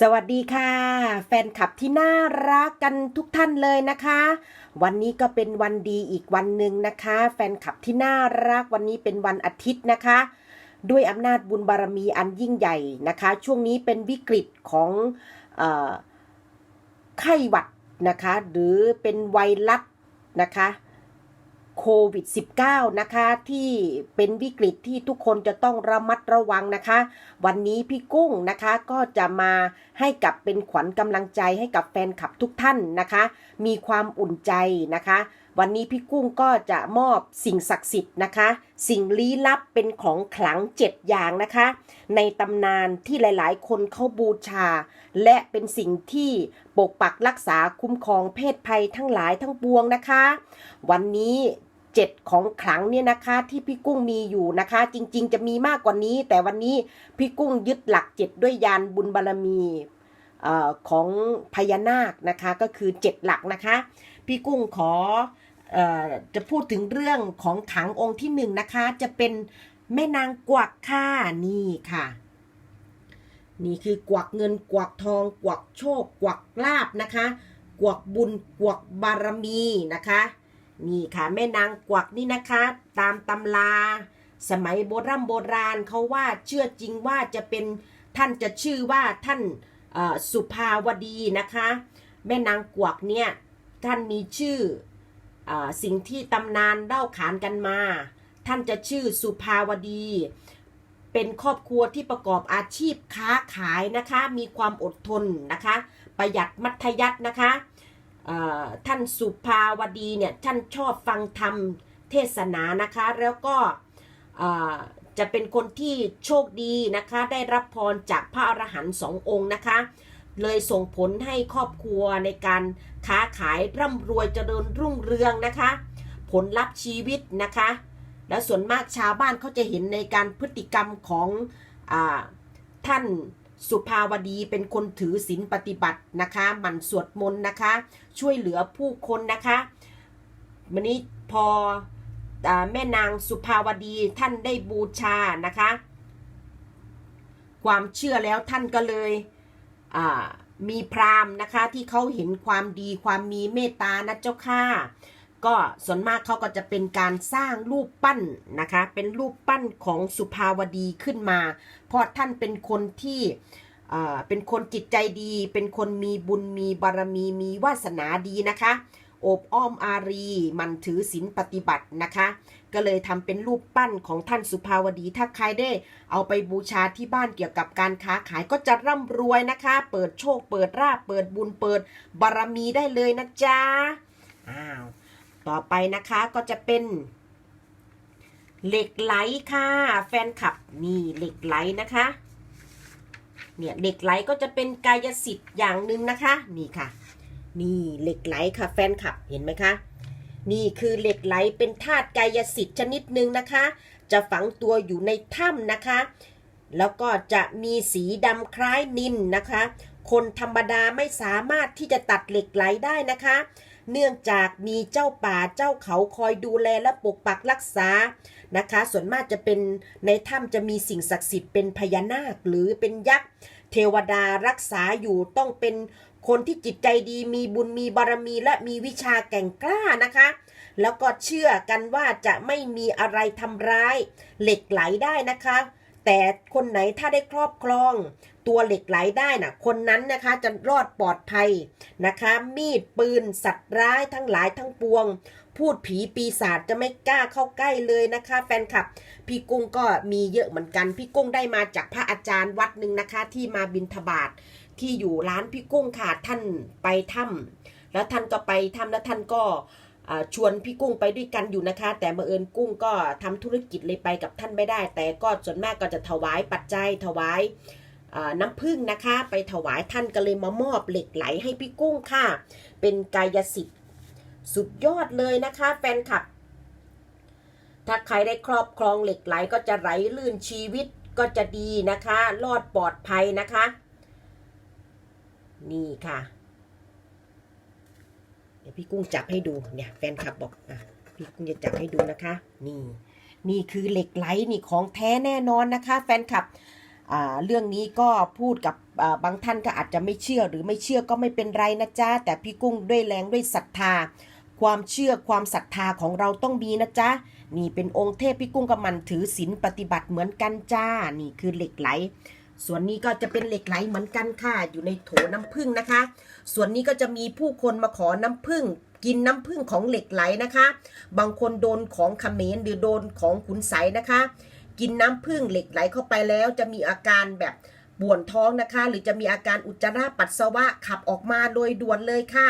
สวัสดีค่ะ แฟนคลับที่น่ารักกันทุกท่านเลยนะคะ วันนี้ก็เป็นวันดีอีกวันหนึ่งนะคะ แฟนคลับที่น่ารักวันนี้เป็นวันอาทิตย์นะคะ ด้วยอำนาจบุญบารมีอันยิ่งใหญ่นะคะ ช่วงนี้เป็นวิกฤตของไข้หวัดนะคะ หรือเป็นไวรัสนะคะ โควิด -19 นะคะที่เป็นวิกฤตที่ทุกคนจะต้องระมัดระวังนะคะ วันนี้พี่กุ้งนะคะก็จะมาให้กับเป็นขวัญกำลังใจให้กับแฟนคลับทุกท่านนะคะ มีความอุ่นใจนะคะ วันนี้พี่กุ้งก็จะมอบสิ่งศักดิ์สิทธิ์นะคะ สิ่งลี้ลับเป็นของขลังเจ็ดอย่างนะคะ ในตำนานที่หลายๆ คนเขาบูชา และเป็นสิ่งที่ปกปักรักษาคุ้มครองเพศภัยทั้งหลายทั้งปวงนะคะ วันนี้ เจ็ดของขลังเนี่ยนะคะที่พี่กุ้งมีอยู่นะคะ จริงๆ จะมีมากกว่านี้ แต่วันนี้พี่กุ้งยึดหลักเจ็ดด้วยยานบุญบารมีออของพญานาคนะคะก็คือเจ็ดหลักนะคะ พี่กุ้งขออจะพูดถึงเรื่องของขลังองค์ที่หนึ่งนะคะ จะเป็นแม่นางกวักค่ะนี่ค่ะนี่คือกวักเงินกวักทอง กวักโชค กวักลาบนะคะ กวักบุญกวักบารมีนะคะ นี่ค่ะแม่นางกวักนี่นะคะ ตามตำรา สมัยโบราณโบราณเขาว่าเชื่อจริงว่าจะเป็นท่านจะชื่อว่าท่านสุภาวดีนะคะ แม่นางกวักเนี่ยท่านมีชื่ออสิ่งที่ตำนานเล่าขานกันมา ท่านจะชื่อสุภาวดี เป็นครอบครัวที่ประกอบอาชีพค้าขายนะคะ มีความอดทนนะคะ ประหยัดมัธยัตินะคะ ท่านสุภาวดีเนี่ยท่านชอบฟังธรรมเทศนานะคะ แล้วก็จะเป็นคนที่โชคดีนะคะ ได้รับพรจากพระอรหันต์สององค์นะคะ เลยส่งผลให้ครอบครัวในการค้าขายร่ำรวยเจริญรุ่งเรืองนะคะ ผลลัพธ์ชีวิตนะคะ แล้วส่วนมากชาวบ้านเขาจะเห็นในการพฤติกรรมของอท่าน สุภาวดีเป็นคนถือศีลปฏิบัตินะคะหมั่นสวดมนต์นะคะ ช่วยเหลือผู้คนนะคะวันนี้พออแม่นางสุภาวดีท่านได้บูชานะคะ ความเชื่อแล้วท่านก็เลยมีพราหมณ์นะคะที่เขาเห็นความดีความมีเมตตานะเจ้าค่ะ ก็ส่วนมากเขาก็จะเป็นการสร้างรูปปั้นนะคะ เป็นรูปปั้นของสุภาวดีขึ้นมา เพราะท่านเป็นคนที่เป็นคนจิตใจดี เป็นคนมีบุญมีบารมีมีวาสนาดีนะคะโอบอ้อมอารีมันถือศีลปฏิบัตินะคะ ก็เลยทำเป็นรูปปั้นของท่านสุภาวดี ถ้าใครได้เอาไปบูชาที่บ้านเกี่ยวกับการค้าขายก็จะร่ำรวยนะคะ เปิดโชค เปิดราบเปิดบุญเปิดบารมีได้เลยนะจ๊ะอ้าว ต่อไปนะคะก็จะเป็นเหล็กไหลค่ะแฟนคลับนี่เหล็กไหลนะคะเนี่ยเหล็กไหลก็จะเป็นกายสิทธิ์อย่างหนึ่งนะคะนี่ค่ะ นี่เหล็กไหลค่ะแฟนคลับเห็นไหมคะนี่คือเหล็กไหลเป็นธาตุกายสิทธิ์ชนิดหนึ่งนะคะ จะฝังตัวอยู่ในถ้ำนะคะ แล้วก็จะมีสีดำคล้ายนินนะคะ คนธรรมดาไม่สามารถที่จะตัดเหล็กไหลได้นะคะ เนื่องจากมีเจ้าป่าเจ้าเขาคอยดูแลและปกปักรักษานะคะ ส่วนมากจะเป็นในถ้ำจะมีสิ่งศักดิ์สิทธิ์เป็นพญานาคหรือเป็นยักษ์เทวดารักษาอยู่ต้องเป็นคนที่จิตใจดีมีบุญมีบารมีและมีวิชาแก่งกล้านะคะ แล้วก็เชื่อกันว่าจะไม่มีอะไรทำร้ายเหล็กไหลได้นะคะ แต่คนไหนถ้าได้ครอบครองตัวเหล็กไหลได้นะคนนั้นนะคะจะรอดปลอดภัยนะคะ มีดปืนสัตว์ร้ายทั้งหลายทั้งปวง พูดผีปีศาจจะไม่กล้าเข้าใกล้เลยนะคะ แฟนคลับ พี่กุ้งก็มีเยอะเหมือนกัน พี่กุ้งได้มาจากพระอาจารย์วัดหนึ่งนะคะ ที่มาบินทบาทที่อยู่ร้านพี่กุ้งค่ะท่านไปถ้ำแล้วท่านก็ไปถ้ำแล้วท่านก็ ชวนพี่กุ้งไปด้วยกันอยู่นะคะ แต่บังเอิญกุ้งก็ทำธุรกิจเลยไปกับท่านไม่ได้ แต่ก็ส่วนมากก็จะถวายปัจจัยถวายน้ำผึ้งนะคะ ไปถวายท่านก็เลยมามอบเหล็กไหลให้พี่กุ้งค่ะ เป็นกายสิทธิ์สุดยอดเลยนะคะ แฟนคลับ ถ้าใครได้ครอบครองเหล็กไหลก็จะไหลลื่นชีวิตก็จะดีนะคะ รอดปลอดภัยนะคะ นี่ค่ะ เดี๋ยวพี่กุ้งจับให้ดูเนี่ยแฟนคลับบอกอะพี่กุ้งจะจับให้ดูนะคะ นี่ นี่คือเหล็กไหลนี่ของแท้แน่นอนนะคะ แฟนคลับเรื่องนี้ก็พูดกับาบางท่านก็อาจจะไม่เชื่อหรือไม่เชื่อก็ไม่เป็นไรนะจ๊ะ แต่พี่กุ้งด้วยแรงด้วยศรัทธา ความเชื่อความศรัทธาของเราต้องมีนะจ๊ะ นี่เป็นองค์เทพพี่กุ้งกับมันถือศีลปฏิบัติเหมือนกันจ้า นี่คือเหล็กไหล ส่วนนี้ก็จะเป็นเหล็กไหลเหมือนกันค่ะ อยู่ในโถน้ำผึ้งนะคะ ส่วนนี้ก็จะมีผู้คนมาขอน้ำผึ้งกินน้ำผึ้งของเหล็กไหลนะคะ บางคนโดนของเขมรหรือโดนของขุนไสนะคะ กินน้ำผึ้งเหล็กไหลเข้าไปแล้ว จะมีอาการแบบปวดท้องนะคะ หรือจะมีอาการอุจจาระปัสสาวะขับออกมาโดยด่วนเลยค่ะ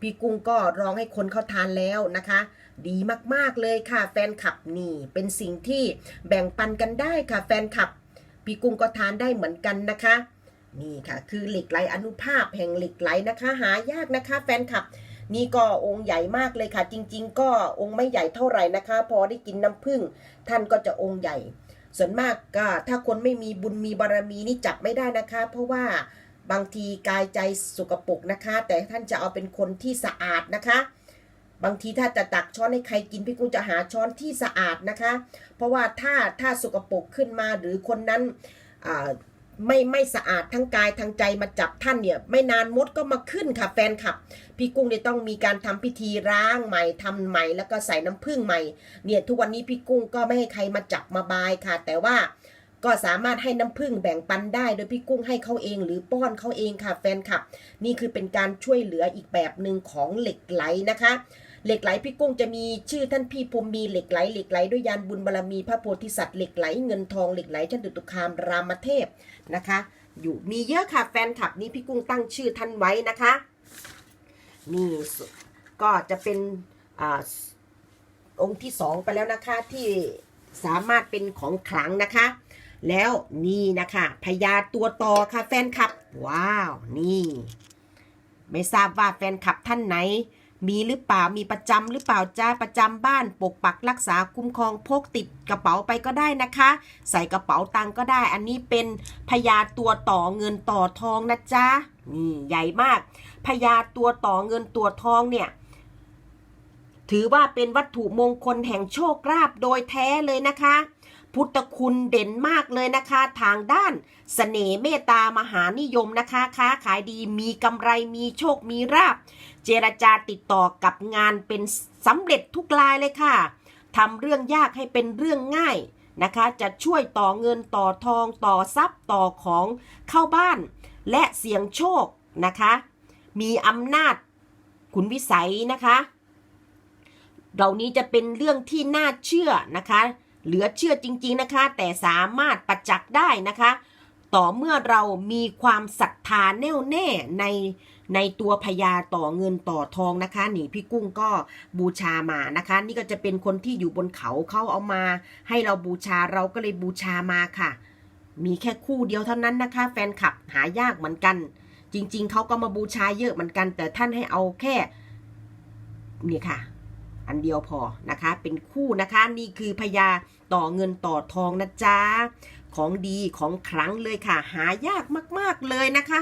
พี่กุ้งก็ร้องให้คนเขาทานแล้วนะคะ ดีมากๆเลยค่ะ แฟนคลับนี่เป็นสิ่งที่แบ่งปันกันได้ค่ะ แฟนคลับ พี่กุ้งก็ทานได้เหมือนกันนะคะ นี่ค่ะ คือเหล็กไหลอนุภาพแห่งเหล็กไหลนะคะ หายากนะคะ แฟนคลับ นี่ก็องค์ใหญ่มากเลยค่ะ จริง ๆ ก็องค์ไม่ใหญ่เท่าไหร่นะคะ พอได้กินน้ำผึ้งท่านก็จะองค์ใหญ่ ส่วนมากก็ถ้าคนไม่มีบุญมีบารมีนี่จับไม่ได้นะคะ เพราะว่าบางทีกายใจสกปรกนะคะ แต่ท่านจะเอาเป็นคนที่สะอาดนะคะ บางทีถ้าจะตักช้อนให้ใครกินพี่กุ้งจะหาช้อนที่สะอาดนะคะ เพราะว่าถ้าถ้าสกปรกขึ้นมาหรือคนนั้นไม่ไม่สะอาดทั้งกายทั้งใจมาจับท่านเนี่ย ไม่นานมดก็มาขึ้นค่ะแฟนคลับ พี่กุ้งเนี่ยต้องมีการทำพิธีล้างใหม่ทำใหม่แล้วก็ใส่น้ำผึ้งใหม่เนี่ยทุกวันนี้พี่กุ้งก็ไม่ให้ใครมาจับมาบายค่ะ แต่ว่าก็สามารถให้น้ำผึ้งแบ่งปันได้ โดยพี่กุ้งให้เขาเองหรือป้อนเขาเองค่ะแฟนคลับ นี่คือเป็นการช่วยเหลืออีกแบบหนึ่งของเหล็กไหลนะคะ เหล็กไหลพี่กุ้งจะมีชื่อท่านพี่พรมมีเหล็กไหลเหล็กไหลด้วยยานบุญบารมีพระโพธิสัตว์เหล็กไหลเงินทองเหล็กไหลชันตุตุคามรามเทพนะคะ อยู่มีเยอะค่ะแฟนคลับนี้พี่กุ้งตั้งชื่อท่านไว้นะคะนี่ก็จะเป็นอองค์ที่สองไปแล้วนะคะที่สามารถเป็นของขลังนะคะ แล้วนี่นะคะพญาตัวต่อค่ะแฟนคลับ ว้าว นี่ ไม่ทราบว่าแฟนคลับท่านไหน มีหรือเปล่ามีประจำหรือเปล่าจ้าประจำบ้านปกปักรักษาคุ้มครองพกติดกระเป๋าไปก็ได้นะคะ ใส่กระเป๋าตังก็ได้ อันนี้เป็นพญาตัวต่อเงินต่อทองนะจ๊ะนี่ใหญ่มากพญาตัวต่อเงินตัวทองเนี่ยถือว่าเป็นวัตถุมงคลแห่งโชคลาภโดยแท้เลยนะคะ พุทธคุณเด่นมากเลยนะคะ ทางด้านสเสน่ห์เมตตามหานิยมนะคะ ค้าขายดีมีกำไรมีโชคมีราบ เจรจาติดต่อกับงานเป็นสำเร็จทุกรายเลยค่ะทำเรื่องยากให้เป็นเรื่องง่ายนะคะ จะช่วยต่อเงินต่อทองต่อทรัพย์ต่อของเข้าบ้าน และเสี่ยงโชคนะคะ มีอำนาจขุนวิสัยนะคะ เหล่านี้จะเป็นเรื่องที่น่าเชื่อนะคะ เหลือเชื่อจริง ๆนะคะ แต่สามารถประจักษ์ได้นะคะ ต่อเมื่อเรามีความศรัทธาแน่วแน่ในในตัวพญาต่อเงินต่อทองนะคะ นี่พี่กุ้งก็บูชามานะคะ นี่ก็จะเป็นคนที่อยู่บนเขาเขาเอามา ให้เราบูชาเราก็เลยบูชามาค่ะ มีแค่คู่เดียวเท่านั้นนะคะ แฟนคลับหายากเหมือนกัน จริง ๆเขาก็มาบูชาเยอะเหมือนกัน แต่ท่านให้เอาแค่นี่ค่ะ อันเดียวพอนะคะ เป็นคู่นะคะนี่คือพญาต่อเงินต่อทองนะจ๊ะของดีของขลังเลยค่ะ หายากมาก ๆเลยนะคะ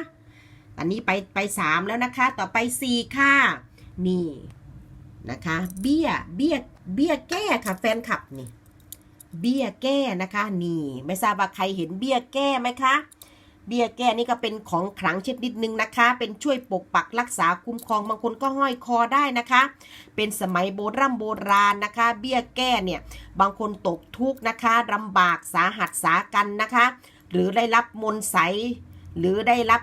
อันนี้ไปไปสามแล้วนะคะ ต่อไปสี่ค่ะ นี่นะคะ เบี้ยเบี้ยเบี้ยแก้ค่ะแฟนคลับนี่ เบี้ยแก้นะคะ นี่ ไม่ทราบว่าใครเห็นเบี้ยแก้ไหมคะ เบี้ยแก้นี่ก็เป็นของขลังชนิดหนึ่งนะคะ เป็นช่วยปกปักรักษาคุ้มครองบางคนก็ห้อยคอได้นะคะ เป็นสมัยโบราณโบราณนะคะ เบี้ยแก้เนี่ยบางคนตกทุกข์นะคะลำบากสาหัสสากันนะคะ หรือได้รับมนต์ใสหรือได้รับ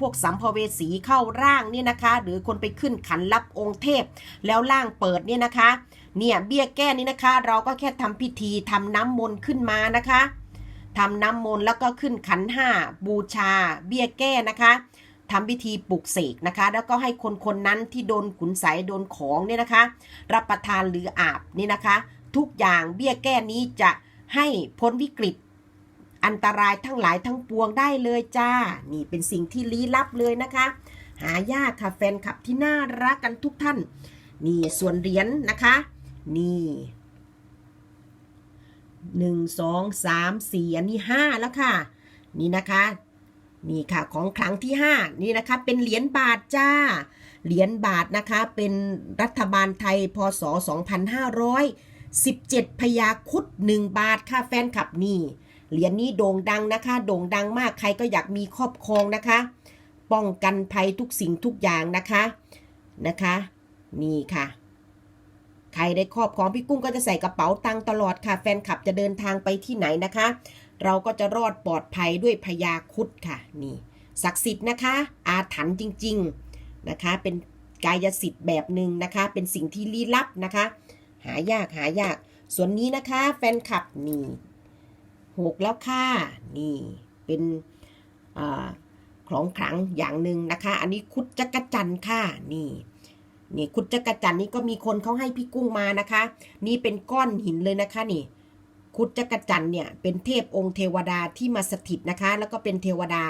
พวกสัมภเวสีเข้าร่างเนี่ยนะคะ หรือคนไปขึ้นขันรับองค์เทพ แล้วร่างเปิดเนี่ยนะคะ เนี่ยเบี้ยแก้นี่นะคะ เราก็แค่ทำพิธีทำน้ำมนต์ขึ้นมานะคะ ทำน้ำมนต์แล้วก็ขึ้นขันห้าบูชา เบี้ยแก้นะคะทำพิธีปลุกเสกนะคะ แล้วก็ให้คนคนนั้นที่โดนขุนไสยโดนของเนี่ยนะคะ รับประทานหรืออาบนี่นะคะ ทุกอย่างเบี้ยแก้นี้จะให้พ้นวิกฤต อันตรายทั้งหลายทั้งปวงได้เลยจ้า นี่เป็นสิ่งที่ลี้ลับเลยนะคะ หายากค่ะแฟนคลับที่น่ารักกันทุกท่าน นี่ส่วนเหรียญนะคะ นี่ หนึ่งสองสามสี่อันนี้ห้าแล้วค่ะ นี่นะคะนี่ค่ะของครั้งที่ห้านี่นะคะเป็นเหรียญบาทจ้า เหรียญบาทนะคะเป็นรัฐบาลไทยพศ 2517 พยาคุด1บาทค่ะแฟนคลับนี่เหรียญนี้โด่งดังนะคะ โด่งดังมากใครก็อยากมีครอบครองนะคะ ป้องกันภัยทุกสิ่งทุกอย่างนะคะนะคะ นี่ค่ะ ใครได้ครอบครองพี่กุ้งก็จะใส่กระเป๋าตังค์ตลอดค่ะ แฟนคลับจะเดินทางไปที่ไหนนะคะ เราก็จะรอดปลอดภัยด้วยพญาคุดค่ะนี่ศักดิ์สิทธิ์นะคะ อาถรรพ์จริง ๆนะคะ เป็นกายสิทธิ์แบบหนึ่งนะคะ เป็นสิ่งที่ลี้ลับนะคะ หายากหายาก ส่วนนี้นะคะแฟนคลับนี่หกแล้วค่ะนี่เป็นอของขลังอย่างหนึ่งนะคะ อันนี้คุดจักรจันทร์ค่ะนี่ นี่คุดจักรจันทร์นี่ก็มีคนเขาให้พี่กุ้งมานะคะ นี่เป็นก้อนหินเลยนะคะนี่คุดจักรจันทร์เนี่ยเป็นเทพองค์เทวดาที่มาสถิตนะคะ แล้วก็เป็นเทวดา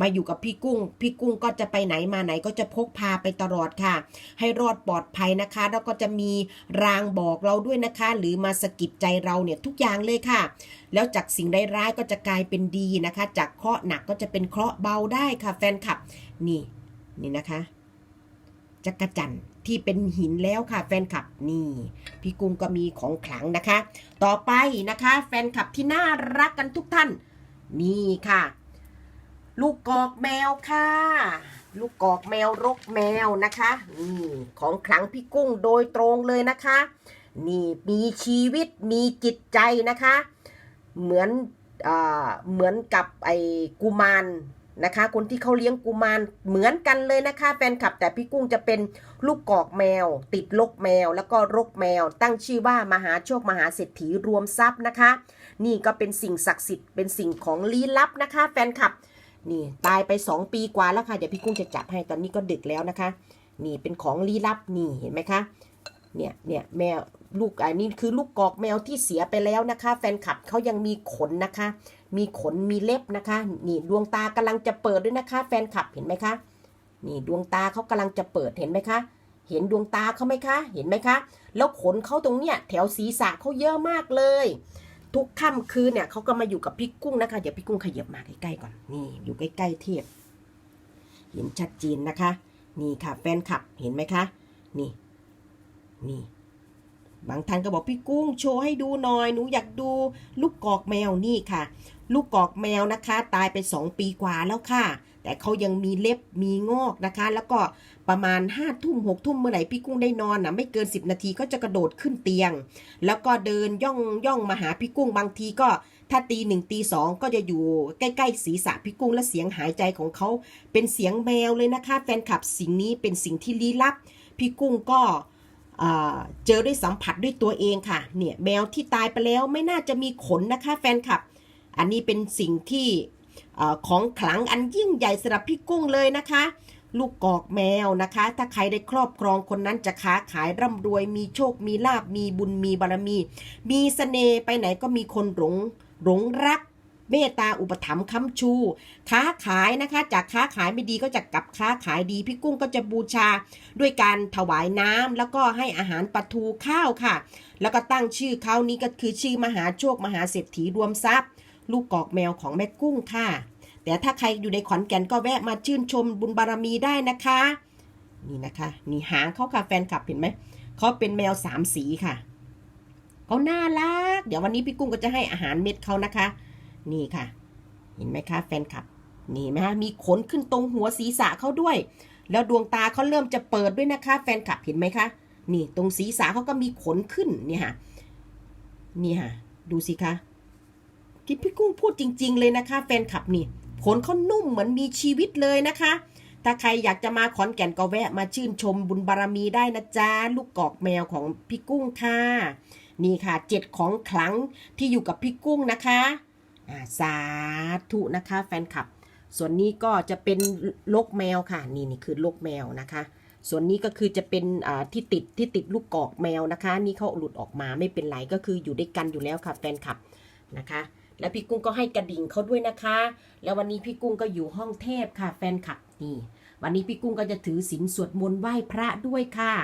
มาอยู่กับพี่กุ้ง พี่กุ้งก็จะไปไหนมาไหนก็จะพกพาไปตลอดค่ะ ให้รอดปลอดภัยนะคะ แล้วก็จะมีรางบอกเราด้วยนะคะ หรือมาสะกิดใจเราเนี่ยทุกอย่างเลยค่ะ แล้วจากสิ่งร้ายๆก็จะกลายเป็นดีนะคะ จากเคราะห์หนักก็จะเป็นเคราะห์เบาได้ค่ะ แฟนคลับนี่นี่นะคะจักรจันทร์ ที่เป็นหินแล้วค่ะ แฟนคลับนี่พี่กุ้งก็มีของขลังนะคะ ต่อไปนะคะ แฟนคลับที่น่ารักกันทุกท่าน นี่ค่ะ ลูกกอกแมวค่ะ ลูกกอกแมวรกแมวนะคะนี่ของขลังพี่กุ้งโดยตรงเลยนะคะ นี่มีชีวิตมีจิตใจนะคะ เหมือนอเหมือนกับไอ้กุมาร นะคะ คนที่เขาเลี้ยงกุมารเหมือนกันเลยนะคะแฟนคลับแต่พี่กุ้งจะเป็นลูกกอกแมว ติดลกแมว แล้วก็รกแมว ตั้งชื่อว่ามหาโชคมหาเศรษฐีรวมทรัพย์นะคะ นี่ก็เป็นสิ่งศักดิ์สิทธิ์เป็นสิ่งของลี้ลับนะคะ แฟนคลับนี่ตายไป 2 ปีกว่าแล้วค่ะเดี๋ยวพี่กุ้งจะจับให้ตอนนี้ก็ดึกแล้วนะคะ นี่เป็นของลี้ลับนี่เห็นไหมคะเนี่ยเนี่ยแมว ลูกอันนี้คือลูกกอกแมวที่เสียไปแล้วนะคะ แฟนคลับเขายังมีขนนะคะ มีขนมีเล็บนะคะ นี่ดวงตากำลังจะเปิดด้วยนะคะ แฟนคลับเห็นไหมคะ นี่ดวงตาเขากำลังจะเปิดเห็นไหมคะ เห็นดวงตาเขาไหมคะ เห็นไหมคะ แล้วขนเขาตรงเนี้ยแถวศีรษะเขาเยอะมากเลย ทุกค่ำคืนเนี่ยเขาก็มาอยู่กับพี่กุ้งนะคะ เดี๋ยวพี่กุ้งขยับมาใกล้ๆก่อน นี่อยู่ใกล้ๆเทียบ เห็นชัดเจนนะคะ นี่ค่ะแฟนคลับเห็นไหมคะ นี่ นี่ บางท่านก็บอกพี่กุ้งโชว์ให้ดูหน่อย หนูอยากดูลูกกอกแมวนี่ค่ะ ลูกกอกแมวนะคะ ตายไป 2 ปีกว่าแล้วค่ะ แต่เขายังมีเล็บมีงอกนะคะ แล้วก็ประมาณ5้าทุ่มหกทุ่มเมื่อไหร่พี่กุ้งได้นอนนะไม่เกิน 10 นาทีก็จะกระโดดขึ้นเตียง แล้วก็เดินย่องย่องมาหาพี่กุ้งบางทีก็ถ้าตีหนึ่งตีสองก็จะอยู่ใกล้ๆศีรษะพี่กุ้งและเสียงหายใจของเขาเป็นเสียงแมวเลยนะคะ แฟนคลับสิ่งนี้เป็นสิ่งที่ลี้ลับ พี่กุ้งก็ เจอด้วยสัมผัสด้วยตัวเองค่ะ เนี่ยแมวที่ตายไปแล้วไม่น่าจะมีขนนะคะแฟนคลับ อันนี้เป็นสิ่งที่ของขลังอันยิ่งใหญ่สำหรับพี่กุ้งเลยนะคะ ลูกกอกแมวนะคะ ถ้าใครได้ครอบครองคนนั้นจะค้าขายร่ำรวย มีโชค มีลาบมีบุญมีบารมี มีเสน่ห์ไปไหนก็มีคนหลงหลงรัก เมตตาอุปถัมภ์ค้ำชู ค้าขายนะคะ จากค้าขายไม่ดีก็จะกลับค้าขายดี พี่กุ้งก็จะบูชาด้วยการถวายน้ำแล้วก็ให้อาหารปลาทูข้าวค่ะ แล้วก็ตั้งชื่อเขานี้ก็คือชื่อมหาโชคมหาเศรษฐีรวมทรัพย์ ลูกกอกแมวของแม่กุ้งค่ะ แต่ถ้าใครอยู่ในขอนแก่นก็แวะมาชื่นชมบุญบารมีได้นะคะ นี่นะคะนี่หางเขาค่ะแฟนคลับเห็นไหมเขาเป็นแมวสามสีค่ะเขาน่ารัก เดี๋ยววันนี้พี่กุ้งก็จะให้อาหารเม็ดเขานะคะ นี่ค่ะ เห็นไหมคะแฟนคลับ นี่ไหมคะมีขนขึ้นตรงหัวศีรษะเขาด้วย แล้วดวงตาเขาเริ่มจะเปิดด้วยนะคะ แฟนคลับเห็นไหมคะ นี่ตรงศีรษะเขาก็มีขนขึ้นเนี่ยค่ะ นี่ค่ะ ดูสิคะที่พี่กุ้งพูดจริง ๆ เลยนะคะ แฟนคลับนี่ขนเขานุ่มเหมือนมีชีวิตเลยนะคะ ถ้าใครอยากจะมาขอนแก่นก็แวะมาชื่นชมบุญบารมีได้นะจ๊ะลูกกอกแมวของพี่กุ้งค่ะ นี่ค่ะเจ็ดของขลังที่อยู่กับพี่กุ้งนะคะ สาธุนะคะแฟนคลับ ส่วนนี้ก็จะเป็นลกแมวค่ะ นี่นี่คือลกแมวนะคะ ส่วนนี้ก็คือจะเป็นที่ติดที่ติดลูกกอกแมวนะคะ นี่เขาหลุดออกมาไม่เป็นไรก็คืออยู่ด้วยกันอยู่แล้วค่ะแฟนคลับนะคะแล้วพี่กุ้งก็ให้กระดิ่งเขาด้วยนะคะ แล้ววันนี้พี่กุ้งก็อยู่ห้องเทพค่ะแฟนคลับนี่ วันนี้พี่กุ้งก็จะถือศีลสวดมนต์ไหว้พระด้วยค่ะ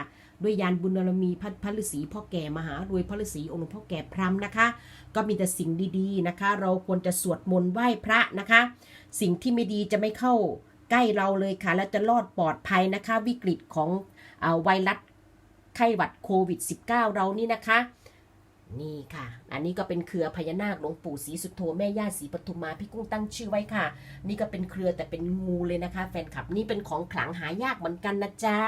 ด้วยยานบุญบารมีพระพระฤาษีพ่อแก่มหารวยพระฤาษีองค์หลวงพ่อแก่พรำนะคะ ก็มีแต่สิ่งดีๆนะคะ เราควรจะสวดมนต์ไหว้พระนะคะ สิ่งที่ไม่ดีจะไม่เข้าใกล้เราเลยค่ะ และจะรอดปลอดภัยนะคะ วิกฤตของอไวรัสไข้หวัดโควิด -19 เรานี่นะคะนี่ค่ะ อันนี้ก็เป็นเครือพญานาคหลวงปู่ศรีสุโธแม่ย่าศรีปทุมมาพี่กุ้งตั้งชื่อไว้ค่ะ นี่ก็เป็นเครือแต่เป็นงูเลยนะคะ แฟนคลับนี่เป็นของขลังหายากเหมือนกันนะจ๊ะ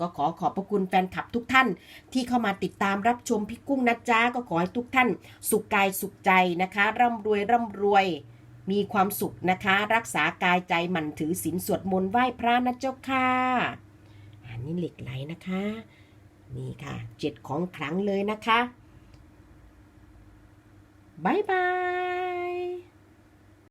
ก็ขอขอบพระคุณแฟนคลับทุกท่าน ที่เข้ามาติดตามรับชมพี่กุ้งนะจ๊ะก็ขอให้ทุกท่าน สุขกายสุขใจนะคะ ร่ำรวยร่ำรวย มีความสุขนะคะ รักษากายใจหมั่นถือศีลสวดมนต์ไหว้พระนะเจ้าค่ะอันนี้เหล็กไหลนะคะนี่ค่ะเจ็ดของขลังเลยนะคะบายบาย